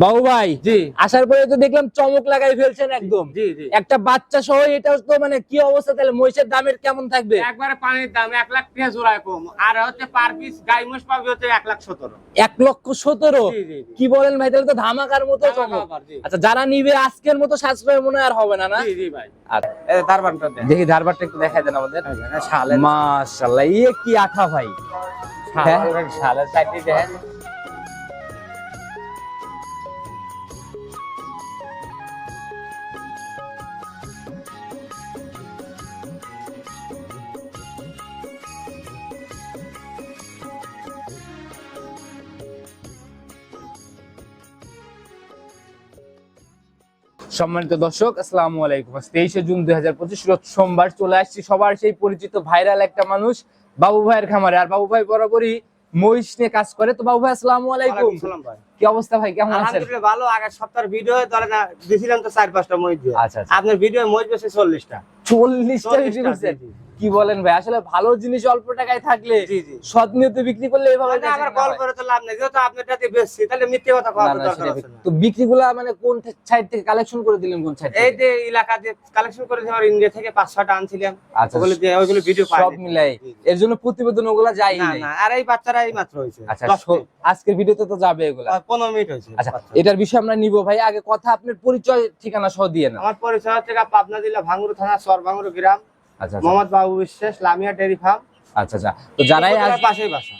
বাবু ভাই জি। আসার পরে তো দেখলাম চমক লাগাই ফেলছেন একদম। জি জি। একটা বাচ্চা সহ এটা তো মানে কি অবস্থা? তাহলে মহিষের দামের কেমন থাকবে? একবারে পানির দাম এক লাখ টাকা জোড়ায় কম। আর হচ্ছে পার পিস গাই মোষ পাবে হচ্ছে এক লাখ সতেরো। এক লক্ষ সতেরো। কি বলেন ভাই তাহলে তো ধামাকার মতো চমক। আচ্ছা যারা নিবে আজকের মতো সাশ্রয় মনে হয় আর হবে না না? জি, জি ভাই। আচ্ছা, দেখি ধারবারটা একটু দেখাই দেন আমাদের। শালে ইয়ে কি আঠা ভাই? হ্যাঁ। সম্মানিত দর্শক আসসালামু আলাইকুম। তেইশে জুন দুই হাজার পঁচিশ রোজ সোমবার চলে আসছি সবার সেই পরিচিত ভাইরাল একটা মানুষ বাবু ভাইয়ের খামারে। আর বাবু ভাই বরাবরই মহিষ নিয়ে কাজ করে। তো বাবু ভাই আসসালামু আলাইকুম। ভাই। কি অবস্থা ভাই? কেমন আছেন? ভালো। আগের সপ্তাহের ভিডিও ধরে না দিছিলাম তো চার পাঁচটা মহিষ আচ্ছা আচ্ছা। আপনার ভিডিও মহিষ বেশি চল্লিশটা। চল্লিশটা 40 টা, করছেন জি, জি। কি বলেন ভাই? আসলে ভালো জিনিস অল্প টাকায় থাকলে জি জি। সৎ নিয়তে বিক্রি করলে মানে আমার কল করে তো লাভ নেই। যেহেতু আপনারটাতে বেশি তাহলে মিথ্যে কথা কথা দরকার আছে তো বিক্রিগুলা মানে কোন সাইড থেকে কালেকশন করে দিলেন কোন সাইড এই যে এলাকা যে কালেকশন করে আমার ইন্ডিয়া থেকে পাঁচ ছটা আনছিলাম আচ্ছা ওগুলো দিয়ে ওইগুলো ভিডিও পাই সব মিলাই। জি, জি। এর জন্য প্রতিবেদন ওগুলা যাই না নাই। না আর এই বাচ্চারা এই মাত্র আচ্ছা দশ আজকের ভিডিওতে তো যাবে এগুলা। মিনিট, পনেরো মিনিট হয়েছে আচ্ছা এটার বিষয়ে আমরা নিব ভাই। আগে কথা আপনার পরিচয় ঠিকানা সহ দিয়ে না আমার পরিচয় গা পাবনা জেলা ভাঙ্গুর থানা সর ভাঙ্গুর গ্রাম। আচ্ছা আচ্ছা। মোহাম্মদ বাবু বিশ্বাস লামিয়া ডেরি ফার্ম। আচ্ছা আচ্ছা। তো যারাই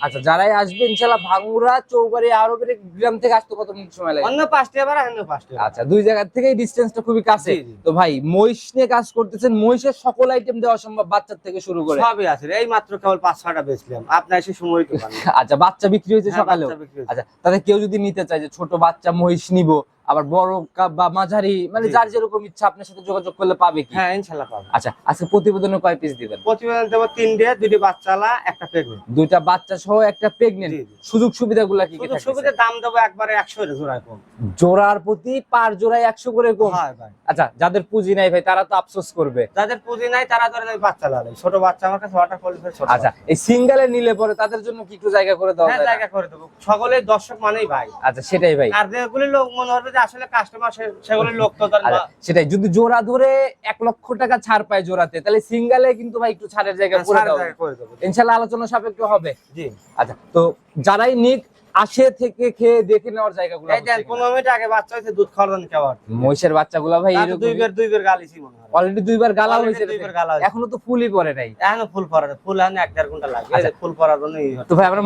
আচ্ছা যারাই আসবে ইনশাআল্লাহ ভাঙ্গুরা চৌবাড়ি আরবের গ্রাম থেকে আসতে কত মিনিট সময় লাগে? অন্য পাঁচটা এবার অন্য পাঁচটা আচ্ছা দুই জায়গা থেকে ডিসটেন্সটা খুবই কাছে। তো ভাই মহিষ নিয়ে কাজ করতেছেন মহিষের সকল আইটেম দেওয়া সম্ভব বাচ্চার থেকে শুরু করে। সবই আছে এই মাত্র কেবল পাঁচ ছটা বেচলাম। আপনার এসে সময় আচ্ছা বাচ্চা বিক্রি হয়েছে হ্যাঁ, হয়েছে। আচ্ছা তাতে কেউ যদি নিতে চায় যে ছোট বাচ্চা মহিষ নিব আবার বড় কা- বা মাঝারি মানে যার যেরকম ইচ্ছা আপনার সাথে যোগাযোগ করলে পাবে কি? হ্যাঁ ইনশাল্লাহ পাবেন আচ্ছা আজকে প্রতিবেদনে কয় পিস দিবেন? প্রতিবেদন দেবো তিনটে দুটি বাচ্চালা একটা প্রেগনেন্ট দুইটা বাচ্চা সহ একটা প্রেগনেন্ট। সুযোগ সুবিধাগুলো কি কি থাকতেছে? সুবিধা দাম দেবো একবারে একশো জোড়ায় কম। জোড়ার প্রতি পার জোড়ায় একশো করে কম? হয় ভাই। আচ্ছা যাদের পুঁজি নাই ভাই তারা তো আফসোস করবে। যাদের পুঁজি নাই তারা ধরে বাচ্চা লালে ছোট বাচ্চা আমার কাছে ওয়াটার কোয়ালিফাই ছোট আচ্ছা এই সিঙ্গেলে নিলে পরে তাদের জন্য কি একটু জায়গা করে দেওয়া হ্যাঁ জায়গা করে দেবো। সকলে দর্শক মানেই ভাই। আচ্ছা সেটাই ভাই। আর যেগুলি লোক মনে হবে আসলে কাস্টমার সেগুলি লোক তো আচ্ছা, সেটাই। যদি জোড়া ধরে এক লক্ষ টাকা ছাড় পায় জোড়াতে তাহলে সিঙ্গেলে কিন্তু ভাই একটু ছাড়ের জায়গা করে জায়গা করে দেবো। ইনশাল্লাহ আলোচনা সাপেক্ষ হবে। জি। আচ্ছা তো যারাই নিক আসে থেকে খেয়ে দেখে নেওয়ার জায়গাগুলো এই দেন পনেরো মিনিট আগে বাচ্চা হয়েছে দুধ খাওয়ানো কেমন মহিষের বাচ্চাগুলো ভাই তার তো দুই বের দুই বের গালিছি মনে হয়। অলরেডি দুইবার গালা হয়েছে দুইবার গালা হয়েছে। এখনও তো ফুলই পড়ে নাই। এখনও ফুল পড়া ফুল এখন এক দেড় ঘণ্টা লাগে। ফুল পড়ার জন্য তো ভাই আমরা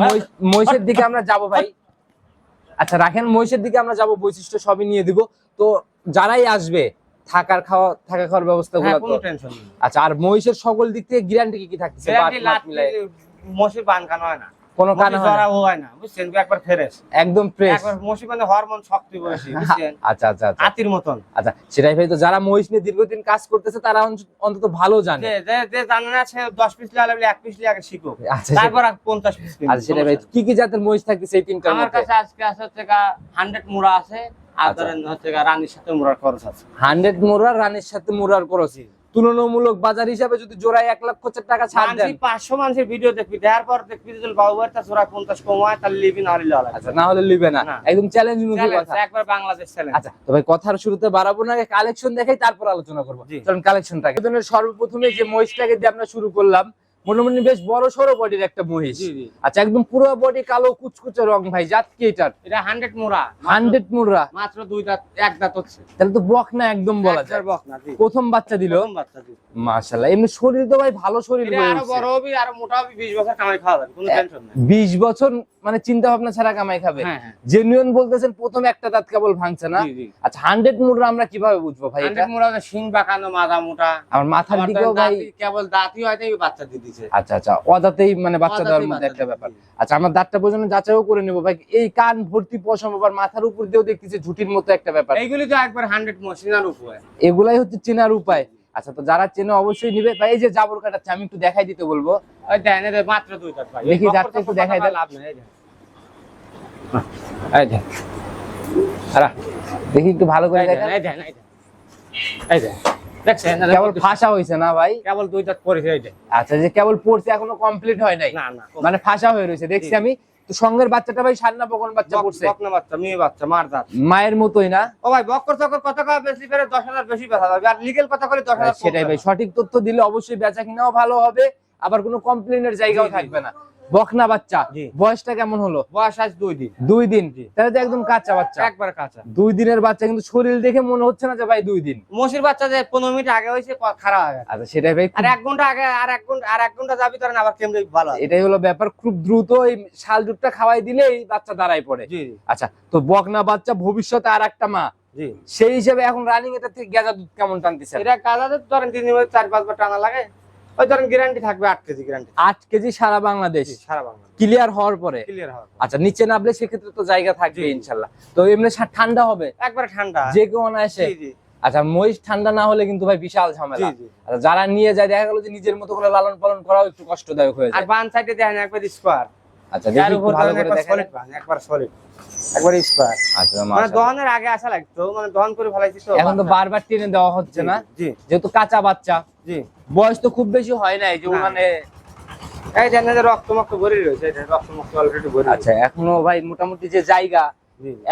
মহিষের দিকে আমরা যাব ভাই। আচ্ছা রাখেন মহিষের দিকে আমরা যাব বৈশিষ্ট্য সবই নিয়ে দিব। তো যারাই আসবে থাকার খাওয়া থাকা খাওয়ার ব্যবস্থা হ্যাঁ গুলো কোনো টেনশন নেই। আচ্ছা আর মহিষের সকল দিক থেকে গ্যারান্টি কি কি থাকছে বাট মিলাই মশি বান কান হয় না। কোনো হয় না? জরা হয় না বুঝছেন? একবার ফ্রেশ একদম ফ্রেশ একবার মশি মানে হরমোন শক্তি বয়সী বুঝছেন? আচ্ছা আচ্ছা আচ্ছা। হাতির মতন। আচ্ছা সেটাই ভাই তো যারা মহিষ নিয়ে দীর্ঘদিন কাজ করতেছে তারা অন্তত ভালো জানে। যে যে জানে না সে দশ পিস লাগলে এক পিস আগে শিখুক। আচ্ছা তারপর আর পঞ্চাশ পিস আচ্ছা সেটাই ভাই কি কি জাতের মহিষ থাকতেছে এই তিনটার আমার কাছে আজকে আছে হচ্ছে গা হান্ড্রেড মুড়া আছে আর আচ্ছা। ধরেন হচ্ছে রানীর সাথে মুড়ার খরচ আছে। হান্ড্রেড মোরার রানের সাথে মোরার খরচ তুলনামূলক বাজার হিসাবে যদি জোড়ায় এক লক্ষ টাকা ছাড় দেন। পাঁচশো মানুষের ভিডিও দেখবি। দেওয়ার পর দেখবি যদি বাবু বাড়িতে জোড়া পঞ্চাশ কমায় তাহলে লিবি না হলে আচ্ছা না হলে লিবে না। একদম চ্যালেঞ্জ মুখী কথা। একবার বাংলাদেশ চ্যালেঞ্জ আচ্ছা তবে ভাই কথার শুরুতে বাড়াবো না কালেকশন দেখাই তারপর আলোচনা করব। কারণ কালেকশনটাকে সর্বপ্রথমে যে মহিষটাকে দিয়ে আমরা শুরু করলাম মোটামুটি বেশ বড় সড়ো বডির একটা মহিষ। আচ্ছা একদম পুরো বডি কালো কুচকুচে রং ভাই জাত কি এটার? এটা হান্ড্রেড মুড়া। হান্ড্রেড মুররা মাত্র দুই দাঁত এক দাঁত হচ্ছে। তাহলে তো বক না একদম বলা যায়। বক না জি। প্রথম বাচ্চা দিল। এমনি শরীর তো ভাই ভালো শরীর আরও বড় হবি আরও মোটা হবি বিশ বছর কামাই খাওয়া যাবে কোনো টেনশন নেই। বিশ বছর মানে চিন্তা ভাবনা ছাড়া কামাই খাবে। হ্যাঁ হ্যাঁ। জেনুইন বলতেছেন প্রথম একটা দাঁত কেবল ভাঙছে না। আচ্ছা হান্ড্রেড মুররা আমরা কীভাবে বুঝব ভাই এটা? হান্ড্রেড মুড়া হচ্ছে শিং বাঁকানো মাজা মোটা। আমার মাথার দিকেও ভাই কেবল দাঁতই হয়তো এই বাচ্চা দিয়ে আচ্ছা আচ্ছা অদাতেই মানে বাচ্চা দেওয়ার মধ্যে একটা ব্যাপার। আচ্ছা আমার দাঁতটা পর্যন্ত যাচাইও করে নেব। ভাই এই কান ভর্তি পশম আবার মাথার উপর দিয়েও দেখতেছি ঝুটির মতো একটা ব্যাপার। এইগুলি তো একবার হান্ড্রেড মশিনার উপরে এগুলাই হচ্ছে চেনার উপায়। আচ্ছা তো যারা চেনে অবশ্যই নিবে। ভাই এই যে জাবর কাটাচ্ছে আমি একটু দেখাই দিতে বলব। ওই মাত্র দুই দাঁত ভাই। দেখি দাঁতটা একটু দেখাই দেন। লাভ নেই এই দেখি একটু ভালো করে এই দেখা এই। দেখছেন? কেবল ফাঁসা হয়েছে না ভাই? কেবল দুই দাঁত পড়েছে এই আচ্ছা যে কেবল পড়ছে এখনও কমপ্লিট হয় নাই? না না মানে ফাঁসা হয়ে রয়েছে। দেখছি আমি তো সঙ্গের বাচ্চাটা ভাই সান্না বকন বাচ্চা পড়ছে। বকনা বাচ্চা মেয়ে বাচ্চা মার দাঁত মায়ের মতোই না? ও ভাই বকর চকর কত কয় বেশি করে দশ হাজার বেশি বেচা যাবে। আর লিগেল কথা করে দশ হাজার সেটাই ভাই সঠিক তথ্য দিলে অবশ্যই বেচা কিনাও ভালো হবে আবার কোনো কমপ্লেনের জায়গাও থাকবে না। বকনা বাচ্চা। বয়সটা কেমন হলো? বয়স আজ দুই দিন। দুই দিন। তাহলে তো একদম কাঁচা বাচ্চা। একবার কাঁচা। দুই দিনের বাচ্চা কিন্তু শরীর দেখে মনে হচ্ছে না যে ভাই দুই দিন। মসির বাচ্চা যে পনেরো মিনিট আগে হয়েছে খারাপ হয়ে গেছে আচ্ছা সেটাই ভাই। আর এক ঘণ্টা আগে আর এক ঘণ্টা আর এক ঘণ্টা যাবি তোর আবার কেমন ভালো এটাই হলো ব্যাপার। খুব দ্রুত এই শাল দুধটা খাওয়াই দিলেই বাচ্চা দাঁড়ায় পড়ে। জি আচ্ছা তো বকনা বাচ্চা ভবিষ্যতে আর একটা মা। জি। সেই হিসেবে এখন রানিং এটা থেকে গেজা দুধ কেমন টানতেছে এটা কাজাতে ধরেন তিন দিন চার পাঁচবার টানা লাগে। ওই ধরেন গ্যারান্টি থাকবে আট কেজি গ্যারান্টি আট কেজি সারা বাংলাদেশ? সারা বাংলা ক্লিয়ার হওয়ার পরে? ক্লিয়ার হবে আচ্ছা নিচে নামলে সেক্ষেত্রে তো জায়গা থাকবে জি। তো এমনি ঠান্ডা হবে? একবার ঠান্ডা। যে কেউ অনায়াসে? জি জি। আচ্ছা মহিষ ঠান্ডা না হলে কিন্তু ভাই বিশাল ঝামেলা। আচ্ছা যারা নিয়ে যায় দেখা গেল যে নিজের মতো করে লালন পালন করাও একটু কষ্টদায়ক হয়ে আর যায় বান সাইডে দেখেন একবার স্কোয়ার আচ্ছা যার দেখি উপর ভালো ধরেন করে দেখেন একবার সলিড একবার স্কোয়ার আচ্ছা মানে দহনের আগে আসা লাগতো মানে দহন করে ফেলাইছি তো এখন তো বারবার টেনে দেওয়া হচ্ছে না। যেহেতু কাঁচা বাচ্চা। জি। বয়স তো খুব বেশি হয় নাই যে না। মানে এই জানেন যে রক্ত মক্ত ভরে রয়েছে রক্ত মক্ত অলরেডি ভরে আচ্ছা এখনও ভাই মোটামুটি যে জায়গা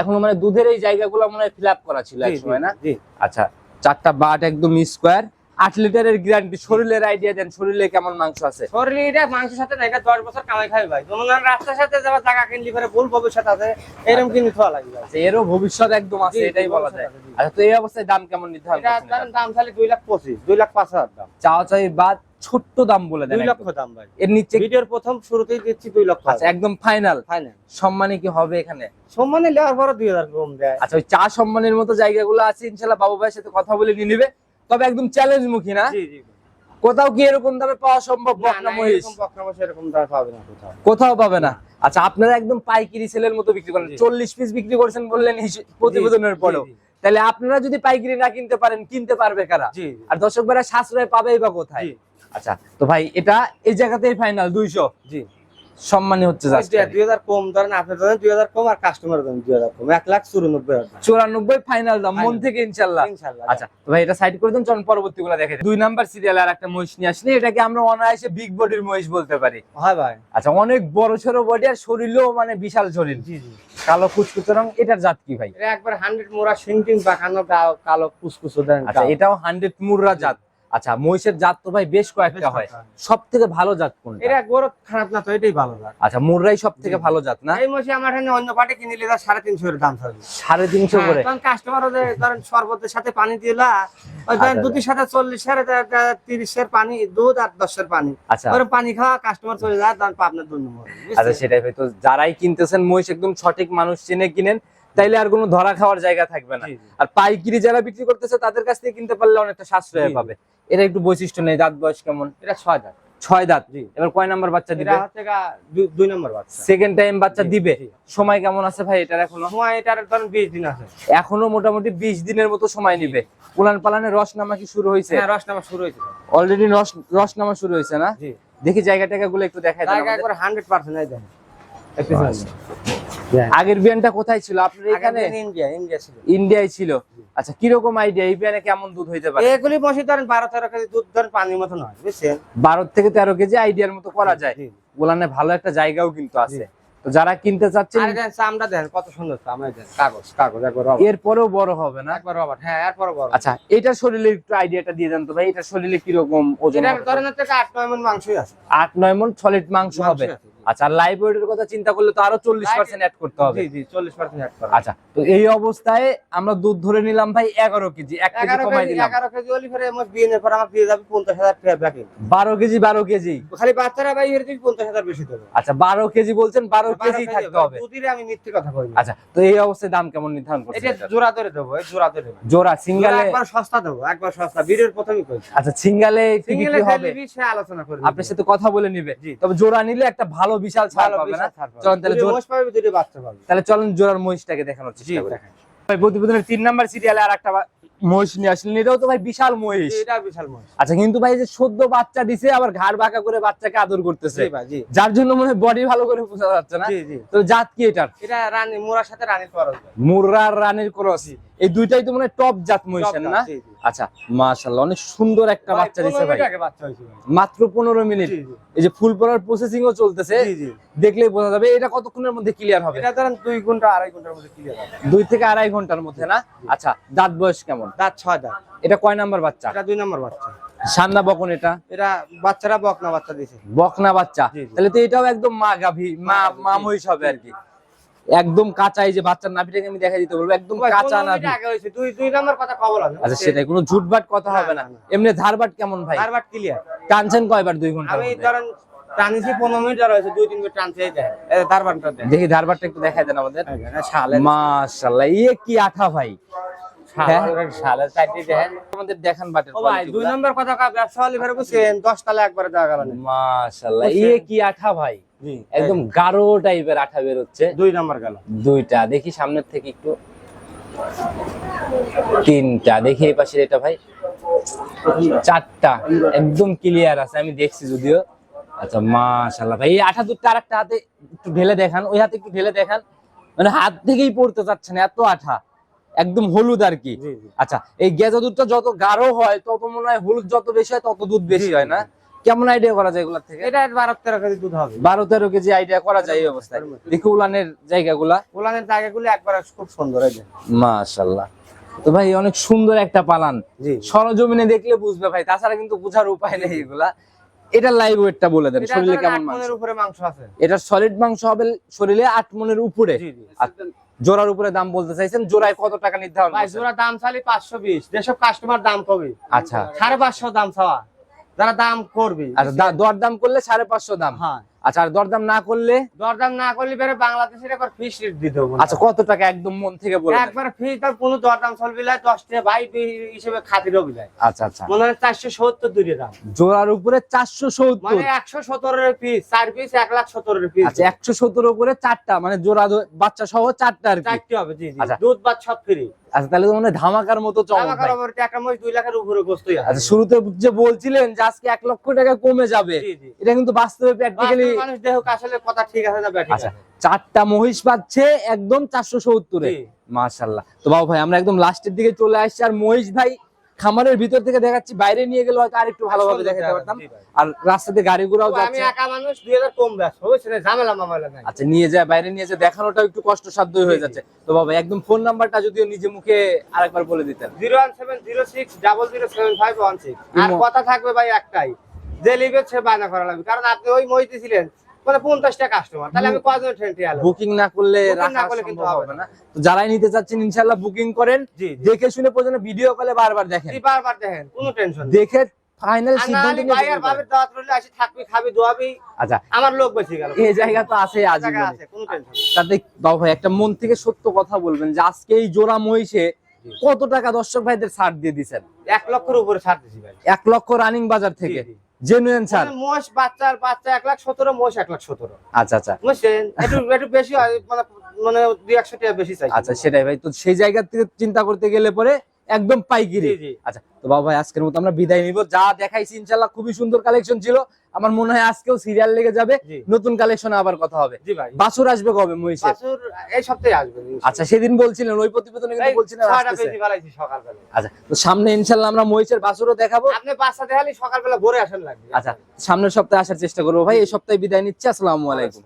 এখনও মানে দুধের এই জায়গাগুলো মনে হয় ফিল আপ করা ছিল এক সময় না? জি। আচ্ছা চারটা বাট একদম স্কোয়ার আট লিটারের গ্যারান্টি শরীরের আইডিয়া দেন শরীরে কেমন মাংস আছে? শরীরে মাংসের সাথে না এটা দশ বছর কামাই খাই ভাই। ধরেন রাস্তার সাথে যাবার জায়গা কিনলি করে ভুল ভবিষ্যৎ আছে এরকম কিনে খাওয়া লাগবে আচ্ছা, এরও ভবিষ্যৎ একদম আছে এটাই বলা যায়। আচ্ছা তো এই অবস্থায় দাম কেমন নির্ধারণ? দাম তাহলে দুই লাখ পঁচিশ দুই লাখ পাঁচ হাজার দাম। চাওয়া চাই বাদ ছোট্ট দাম বলে দেন দুই লক্ষ দাম ভাই। এর নিচে ভিডিওর প্রথম শুরুতেই দিচ্ছি দুই লক্ষ। আচ্ছা একদম ফাইনাল ফাইনাল সম্মানে কি হবে এখানে? সম্মানে পরও দুই হাজার কম দেয়। আচ্ছা ওই চা সম্মানের মতো জায়গাগুলো আছে ইনশাল্লাহ বাবু ভাইয়ের সাথে কথা বলে নিয়ে নিবে। তবে একদম চ্যালেঞ্জ মুখী না কোথাও কি এরকম দামে পাওয়া সম্ভব বকনা মহিষ? এরকম বকনা মহিষ এরকম দাম পাবে না কোথাও। কোথাও পাবে না। আচ্ছা আপনারা একদম পাইকারি সেলের মতো বিক্রি করেন। চল্লিশ পিস বিক্রি করছেন বললেন প্রতিবেদনের পরেও। তাহলে আপনারা যদি পাইকারি না কিনতে পারেন কিনতে পারবে কারা? আর দর্শক ভাইরা সাশ্রয় পাবেই বা কোথায়? আচ্ছা তো ভাই এটা এই জায়গাতেই ফাইনাল দুইশো। জি। সম্মানী হচ্ছে just দুই হাজার কম ধরেন আপনি ধরেন দুই হাজার কম আর কাস্টমার দেন দুই হাজার কম। এক লাখ চুরানব্বই চুরানব্বই ফাইনাল দাম মন থেকে ইনশাল্লাহ। ইনশাল্লাহ। আচ্ছা তো ভাই এটা সাইড করে দেন চলুন পরবর্তী গুলো দেখে দুই। নাম্বার সিরিয়াল আর একটা মহিষ নিয়ে আসলে এটাকে আমরা অনায়াসে বিগ বডির মহিষ বলতে পারি। হয় ভাই। আচ্ছা অনেক বড় সড়ো বডি আর শরীরও মানে বিশাল শরীর। জি জি। কালো কুচকুচে রং এটার জাত কি ভাই? একবার হান্ড্রেড মোড়া সিংটিং বাঁকানো কালো দেন আচ্ছা এটাও হান্ড্রেড মুররা জাত। আচ্ছা মহিষের জাত তো ভাই বেশ কয়েকটা হয়। সব থেকে ভালো জাত কোনটা? এটা গরু খারাপ না তো এটাই ভালো লাগে আচ্ছা মুররাই সব থেকে ভালো জাত না? এই মশি আমার এখানে অন্য পাটে কিনে নিলে সাড়ে তিনশো এর দাম থাকবে সাড়ে তিনশো করে? কারণ কাস্টমার ওদের ধরেন শরবতের সাথে পানি দিলা ওই ধরেন আচ্ছা, সাথে চল্লিশ এর তিরিশের পানি দুধ আর পানি। আচ্ছা। পানি খাওয়া কাস্টমার চলে যায় তখন আপনার দুই নম্বর আচ্ছা সেটাই তো যারাই কিনতেছেন মহিষ একদম সঠিক মানুষ চিনে কিনেন তাইলে আর কোনো ধরা খাওয়ার জায়গা থাকবে না। আর পাইকিরি যারা বিক্রি করতেছে তাদের কাছ থেকে কিনতে পারলে অনেকটা সাশ্রয়। পাবে। এটা একটু বৈশিষ্ট্য নেই দাঁত বয়স কেমন? এটা ছয় দাঁত ছয় দাঁত এবার কয় নাম্বার বাচ্চা দিবে? দুই- নম্বর বাচ্চা। সেকেন্ড টাইম বাচ্চা দিবে? সময় কেমন আছে ভাই এটার এখনও? সময় এটার ধরেন বিশ দিন আছে। এখনও মোটামুটি বিশ দিনের মতো সময় নিবে। পুলান পালানে রস নামা কি শুরু হয়েছে? হ্যাঁ রস নামা শুরু হয়েছে। অলরেডি রস রস নামা শুরু হয়েছে না? জি। দেখি জায়গা টাকা গুলো একটু জায়গা আমাদের। একবার হান্ড্রেড পার্সেন্ট দেখেন। আগের বিয়ানটা কোথায় ছিল? আপনার এখানে? ইন্ডিয়া ইন্ডিয়া ছিল। ইন্ডিয়ায় ছিল। আচ্ছা কীরকম আইডিয়া এই বিয়ানে কেমন দুধ হইতে পারে? এগুলি মশি ধরেন বারো তেরো কেজি দুধ ধরেন পানির মতো নয় বুঝছেন? বারো থেকে তেরো কেজি আইডিয়ার মতো করা যায়। জি। গোলানে ভালো একটা জায়গাও কিন্তু আছে। তো যারা কিনতে চাচ্ছেন চামড়া দেন কত সুন্দর চামড়া কাগজ কাগজ একবার রবার। এরপরেও বড় হবে না? একবার রবার হ্যাঁ এরপর বড়। আচ্ছা এটার শরীরে একটু আইডিয়াটা দিয়ে দেন তো ভাই। এটা শরীরে কীরকম ওজন এটা ধরেন হচ্ছে আট নয় মন মাংসই আছে। আট নয় মন সলিড মাংস হবে। আচ্ছা লাইভ ওয়েটের কথা চিন্তা করলে তো আরও চল্লিশ পার্সেন্ট অ্যাড করতে হবে। জি জি চল্লিশ পার্সেন্ট অ্যাড করা। আচ্ছা তো এই অবস্থায় আমরা দুধ ধরে নিলাম ভাই এগারো কেজি এক কেজি কমাই দিলাম। এগারো কেজি ওলি ফেরে আমার বিয়ে পর আমার দিয়ে যাবে পঞ্চাশ হাজার টাকা ব্যাকিং বারো কেজি বারো কেজি। খালি বাচ্চারা ভাই এর থেকে পঞ্চাশ হাজার বেশি দেবে। আচ্ছা বারো কেজি বলছেন বারো কেজি থাকতে হবে। আমি মিথ্যে কথা বলি আচ্ছা তো এই অবস্থায় দাম কেমন নির্ধারণ করছেন এটা জোড়া ধরে দেবো জোড়া ধরে জোড়া সিঙ্গালে একবার সস্তা দেবো একবার সস্তা। প্রথমেই কইছি। আচ্ছা সিঙ্গালে সিঙ্গেলে হবে? আলোচনা করি আপনার সাথে কথা বলে নিবে। জি। তবে জোড়া নিলে একটা ভালো বিশাল ছাড় পাবে না? চলেন তাহলে দুটো জোড়া পাবে দুটো বাচ্চা পাবে। তাহলে চলেন জোড়ার মহিষটাকে দেখানোর জি চেষ্টা করি। দেখেন। ভাই প্রতিবেদনের তিন নাম্বার সিরিয়ালে আর একটা মহিষ নিয়ে আসলেন। এটাও তো ভাই বিশাল মহিষ এটা বিশাল মোষ। আচ্ছা কিন্তু ভাই যে সদ্য বাচ্চা দিছে আবার ঘাড় বাঁকা করে বাচ্চাকে আদর করতেছে। জি ভাই জি। যার জন্য মনে হয় বডি ভালো করে বোঝা যাচ্ছে না? তো জাত কি এটার? এটা রানী মোড়ার সাথে রানীর খরচ। মুর্রার রানীর ক্রস এই দুইটাই তো মানে টপ জাত মহিষের না। আচ্ছা মাশাআল্লাহ অনেক সুন্দর একটা বাচ্চা দিছে পনেরো ভাই। মাত্র পনেরো মিনিট। জি, জি। এই যে ফুল পড়ার প্রসেসিং ও চলতেছে। দেখলেই বোঝা যাবে এটা কতক্ষণের মধ্যে ক্লিয়ার হবে? এটা ধরেন দুই ঘণ্টা আড়াই ঘণ্টার মধ্যে ক্লিয়ার হবে। দুই থেকে আড়াই ঘণ্টার মধ্যে না? আচ্ছা দাঁত বয়স কেমন? দাঁত ছয় দাঁত। এটা কয় নাম্বার বাচ্চা? এটা দুই নম্বর বাচ্চা। সান্না বকন এটা? এটা বাচ্চারা বকনা বাচ্চা দিছে। বকনা বাচ্চা। তাহলে তো এটাও একদম মা গাভী মা মা মহিষ হবে আর কি। একদম কাঁচা এই যে বাচ্চার নাভিটাকে আমি দেখা দিতে বলব একদম কাঁচা নাভি। দুই দুই নম্বর কথা খবর আচ্ছা সেটাই কোনো ঝুটবাট কথা হবে না। এমনি ধারবাট কেমন ভাই? বারবার ক্লিয়ার টানছেন কয়বার দুই ঘণ্টা আমি ধরেন টানিছি পনেরো মিনিট আর হয়েছে দুই তিন মিনিট টানছে এই দেয় তার বানটা দেখি ধারবাটটা একটু দেখাই দেন আমাদের। শালে মাশাআল্লাহ ইয়ে কি আঠা ভাই? হ্যাঁ? আমাদের দেখান বাটের ভাই দুই নম্বর কথা ব্যবসা হলে ফেরে বুঝছেন দশ তালা একবারে দেওয়া গেল মাশাআল্লাহ ইয়ে কি আঠা ভাই? একদম গাঢ় টাইপের আঠা বের হচ্ছে। দুই নম্বর গেল। দুইটা দেখি সামনের থেকে একটু। তিনটা দেখি এই পাশের এটা ভাই। চারটা একদম ক্লিয়ার আছে আমি দেখছি যদিও। আচ্ছা মাশাল্লাহ ভাই এই আঠা দুধটা আর একটা হাতে একটু ঢেলে দেখান ওই হাতে একটু ঢেলে দেখান। মানে হাত থেকেই পড়তে চাচ্ছে না এত আঠা। একদম হলুদ আর কি। আচ্ছা এই গেজা দুধটা যত গাঢ় হয় তত মনে হয় হলুদ যত বেশি হয় তত দুধ বেশি হয় না? কেমন আইডিয়া করা যায় এগুলা থেকে? এটা বারো তেরো কেজি দুধ হবে। বারো তেরো কেজি আইডিয়া করা যায় এই অবস্থায়। দেখি উলানের জায়গাগুলা। ওলানের জায়গাগুলো একবার খুব সুন্দর মাশাল্লাহ তো ভাই অনেক সুন্দর একটা পালান। সরজমিনে দেখলে বুঝবে ভাই তাছাড়া কিন্তু বোঝার উপায় নেই এগুলা। এটা লাইভ ওয়েটটা বলে দেন শরীরে কেমন মাংস? উপরে মাংস আছে। এটা সলিড মাংস হবে শরীরে আট মনের উপরে? জোড়ার উপরে দাম বলতে চাইছেন জোড়ায় কত টাকা নির্ধারণ ভাই জোড়া দাম চালি পাঁচশো বিশ যেসব কাস্টমার দাম কবে? আচ্ছা। সাড়ে পাঁচশো দাম চাওয়া। যারা দাম করবে আচ্ছা দরদাম করলে সাড়ে পাঁচশো দাম। হ্যাঁ। আচ্ছা আর দরদাম না করলে? দরদাম না করলে বেরে বাংলাদেশের একবার ফিস রেট দিতে হবে আচ্ছা কত টাকা একদম মন থেকে বলে একবার ফিস তার কোনো দরদাম চলবে না দশ টাকা ভাই হিসেবে খাতিরও বিলায় আচ্ছা আচ্ছা। মনে হয় চারশো সত্তর দূরে দাম। জোড়ার উপরে চারশো সত্তর। মানে একশো সতেরোর পিস চার পিস এক লাখ সতেরোর পিস আচ্ছা একশো সত্তর উপরে চারটা মানে জোড়া বাচ্চা সহ চারটা আর কি। চারটি হবে জি জি। আচ্ছা। দুধ বা সব ফ্রি আচ্ছা তাহলে তো মানে ধামাকার মতো চমক দুই লাখের উপরে গোস্তই আচ্ছা শুরুতে যে বলছিলেন যে আজকে এক লক্ষ টাকা কমে যাবে এটা কিন্তু বাস্তবে প্র্যাকটিক্যালি মানুষ দেহ আসলে কথা ঠিক আছে আচ্ছা চারটা মহিষ পাচ্ছে একদম চারশো সত্তরে। মাশাল্লাহ তো বাবু ভাই আমরা একদম লাস্টের দিকে চলে আসছি। আর মহিষ ভাই খামারের ভিতর থেকে দেখাচ্ছি বাইরে নিয়ে গেলে হয়তো আর একটু ভালোভাবে দেখাতে পারতাম। আর রাস্তাতে গাড়ি ঘোড়াও তো আমি যাচ্ছে। একা মানুষ দুই হাজার কম ব্যস্ত বুঝছেন ঝামেলা মামালা নাই। আচ্ছা নিয়ে যায় বাইরে নিয়ে যায় দেখানোটাও একটু কষ্টসাধ্যই হয়ে। যাচ্ছে। তো বাবা একদম ফোন নাম্বারটা যদিও নিজে মুখে আরেকবার বলে দিতেন। Zero one seven zero six double zero seven five one six. আর কথা থাকবে ভাই একটাই যে লিবে সে বায়না করা লাগবে। কারণ আপনি ওই মইতে ছিলেন মানে পঞ্চাশটা কাস্টমার তাহলে আমি কজন ট্রেন বুকিং না করলে না করলে কিন্তু হবে না। তো যারাই নিতে চাচ্ছেন ইনশাআল্লাহ বুকিং করেন। দেখে শুনে পর্যন্ত ভিডিও কলে বারবার দেখেন। বারবার দেখেন কোনো টেনশন দেখে ফাইনাল সিদ্ধান্ত নিয়ে ভাই আর booking করেন। ভাবের দাওয়াত রইলে আসি থাকবি খাবি দোয়াবি। আচ্ছা। আমার লোক বেঁচে গেল। এই জায়গা তো আছে জায়গা আছে কোনো টেনশন তাতে ভাই একটা মন থেকে সত্য কথা বলবেন যে আজকে এই জোড়া মহিষে কত টাকা দর্শক ভাইদের ছাড় দিয়ে দিছেন? এক লক্ষের উপরে ছাড় দিছি ভাই। এক লক্ষ রানিং বাজার থেকে। জেনুইন ছাড় মানে মোষ বাচ্চার বাচ্চা এক লাখ সতেরো মোষ এক লাখ সতেরো। আচ্ছা আচ্ছা। বুঝছেন? একটু একটু বেশি হয় মানে মানে দুই একশো টাকা বেশি চাই। আচ্ছা সেটাই ভাই। তো সেই জায়গার থেকে চিন্তা করতে গেলে পরে একদম পাইকিরি। আচ্ছা তো বাবা ভাই আজকের মতো আমরা বিদায় নিব। যা দেখাইছি ইনশাল্লাহ খুবই সুন্দর কালেকশন ছিল। আমার মনে হয় আজকেও সিরিয়াল লেগে যাবে। নতুন কালেকশনে আবার কথা হবে। জি ভাই। বাছুর আসবে কবে বাছুর এই সপ্তাহে আসবে আচ্ছা সেদিন বলছিলেন ওই প্রতিবেদনে কিন্তু বলছিলেন আচ্ছা তো সামনে ইনশাল্লাহ আমরা মহিষের বাছুরও দেখাবো। আপনি বাচ্চা দেখালি সকালবেলা ভোরে আসেন লাগবে। আচ্ছা সামনের সপ্তাহে আসার চেষ্টা করব ভাই। এই সপ্তাহে বিদায় নিচ্ছি। আসসালামু আলাইকুম।